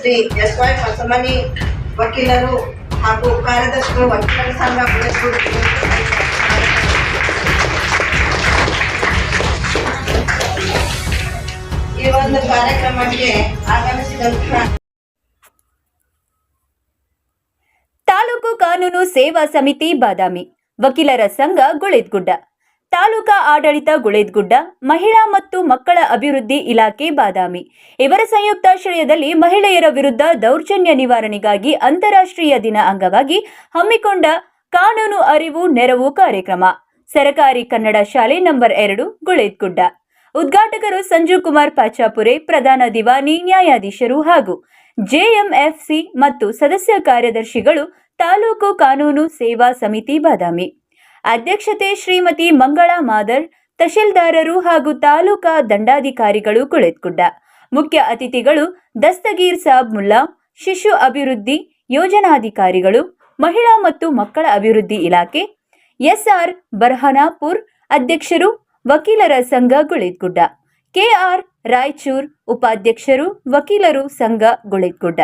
Shri S Y Hosamani ವಕೀಲರು ಹಾಗೂ ಕಾರ್ಯದರ್ಶಿಗಳು ವಕೀಲರ ಸಂಘ ಬೆಳಗೂರು ಈ ಒಂದು ಕಾರ್ಯಕ್ರಮಕ್ಕೆ ಆಗಮಿಸಿದಂತಹ ತಾಲೂಕು ಕಾನೂನು ಸೇವಾ ಸಮಿತಿ ಬಾದಾಮಿ ವಕೀಲರ ಸಂಘ ಗುಳೇದ್ಗುಡ್ಡ ತಾಲೂಕಾ ಆಡಳಿತ ಗುಳೇದ್ಗುಡ್ಡ, ಮಹಿಳಾ ಮತ್ತು ಮಕ್ಕಳ ಅಭಿವೃದ್ಧಿ ಇಲಾಖೆ ಬಾದಾಮಿ. ಇವರ ಸಂಯುಕ್ತಾಶ್ರಯದಲ್ಲಿ ಮಹಿಳೆಯರ ವಿರುದ್ಧ ದೌರ್ಜನ್ಯ ನಿವಾರಣೆಗಾಗಿ ಅಂತಾರಾಷ್ಟ್ರೀಯ ದಿನ ಅಂಗವಾಗಿ ಹಮ್ಮಿಕೊಂಡ ಕಾನೂನು ಅರಿವು ನೆರವು ಕಾರ್ಯಕ್ರಮ. ಸರಕಾರಿ ಕನ್ನಡ ಶಾಲೆ ನಂಬರ್ ಎರಡು, ಗುಳೇದ್ಗುಡ್ಡ. ಉದ್ಘಾಟಕರು ಸಂಜೀವ್ ಕುಮಾರ್ ಪಾಚಾಪುರೆ, ಪ್ರಧಾನ ದಿವಾನಿ, ನ್ಯಾಯಾಧೀಶರು ಹಾಗೂ ಜೆಎಂಎಫ್ಸಿ ಮತ್ತು ಸದಸ್ಯ ಕಾರ್ಯದರ್ಶಿಗಳು ತಾಲೂಕು ಕಾನೂನು ಸೇವಾ ಸಮಿತಿ ಬಾದಾಮಿ. ಅಧ್ಯಕ್ಷತೆ ಶ್ರೀಮತಿ ಮಂಗಳಾ ಮಾದರ್, ತಹಶೀಲ್ದಾರರು ಹಾಗೂ ತಾಲೂಕಾ ದಂಡಾಧಿಕಾರಿಗಳು ಕುಳಿತುಕೊಂಡ. ಮುಖ್ಯ ಅತಿಥಿಗಳು ದಸ್ತಗೀರ್ ಸಾಬ್ ಮುಲ್ಲಾ, ಶಿಶು ಅಭಿವೃದ್ಧಿ ಯೋಜನಾಧಿಕಾರಿಗಳು, ಮಹಿಳಾ ಮತ್ತು ಮಕ್ಕಳ ಅಭಿವೃದ್ಧಿ ಇಲಾಖೆ, ಎಸ್ಆರ್ ಬರ್ಹನಾಪುರ್ ಅಧ್ಯಕ್ಷರು, ವಕೀಲರ ಸಂಘ ಗುಳಿದ್ಗುಡ್ಡ ಕೆಆರ್ ರಾಯಚೂರ್ ಉಪಾಧ್ಯಕ್ಷರು, ವಕೀಲರು ಸಂಘ ಗುಳಿದ್ಗುಡ್ಡ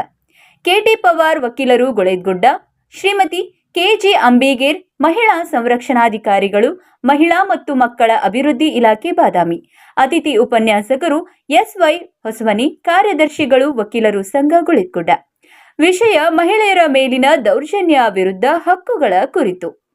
ಕೆಟಿ ಪವಾರ್ ವಕೀಲರು ಗುಳಿದ್ಗುಡ್ಡ ಶ್ರೀಮತಿ ಕೆಜಿ ಅಂಬಿಗೇರ್ ಮಹಿಳಾ ಸಂರಕ್ಷಣಾಧಿಕಾರಿಗಳು, ಮಹಿಳಾ ಮತ್ತು ಮಕ್ಕಳ ಅಭಿವೃದ್ಧಿ ಇಲಾಖೆ ಬಾದಾಮಿ. ಅತಿಥಿ ಉಪನ್ಯಾಸಕರು ಎಸ್ವೈ ಹೊಸವನಿ, ಕಾರ್ಯದರ್ಶಿಗಳು, ವಕೀಲರು ಸಂಘ ಗುಳಿಕುಡ ವಿಷಯ ಮಹಿಳೆಯರ ಮೇಲಿನ ದೌರ್ಜನ್ಯ ವಿರುದ್ಧ ಹಕ್ಕುಗಳ ಕುರಿತು.